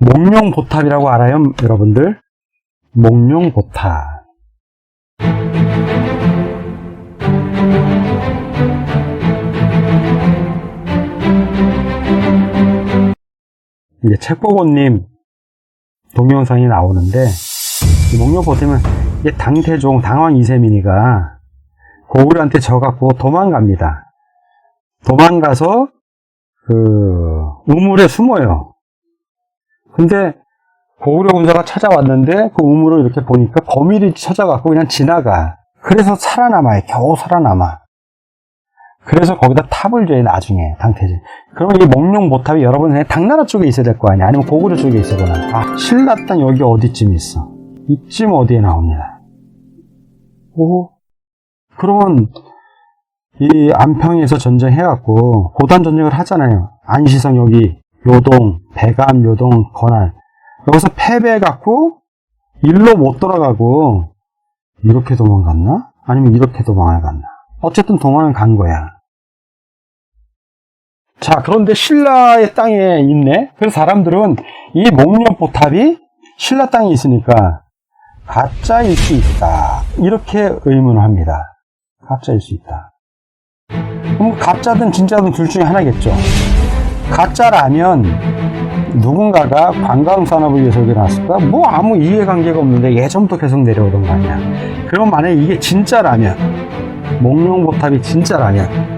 몽룡보탑이라고 알아요, 여러분들? 몽룡보탑. 이제 책보고님 동영상이 나오는데, 이 몽룡보탑은 이게 당태종, 당왕 이세민이가 고구려한테 져갖고 도망갑니다. 도망가서 그 우물에 숨어요. 근데 고구려 군사가 찾아왔는데 그 우물을 이렇게 보니까 거미리 찾아갖고 그냥 지나가. 그래서 살아남아요. 겨우 살아남아. 그래서 거기다 탑을 줘요, 나중에, 당태지. 그러면 이 몽룡보탑이 여러분 의 당나라 쪽에 있어야 될 거 아니야? 아니면 고구려 쪽에 있어거나. 아, 신라 땅 여기 어디쯤 있어? 이쯤 어디에 나옵니다. 오, 그러면 이 안평에서 전쟁해갖고 고단 전쟁을 하잖아요. 안시성 여기 요동, 배감, 요동, 건안 여기서 패배해갖고 일로 못 돌아가고 이렇게 도망갔나? 아니면 이렇게 도망을 갔나? 어쨌든 도망을 간 거야. 자, 그런데 신라의 땅에 있네? 그래서 사람들은 이 목련포탑이 신라 땅에 있으니까 가짜일 수 있다. 이렇게 의문을 합니다. 가짜일 수 있다. 그럼 가짜든 진짜든 둘 중에 하나겠죠. 가짜라면 누군가가 관광산업을 위해서 놨을까? 뭐 아무 이해관계가 없는데 예전부터 계속 내려오던 거 아니야. 그럼 만약에 이게 진짜라면, 몽룡보탑이 진짜라면,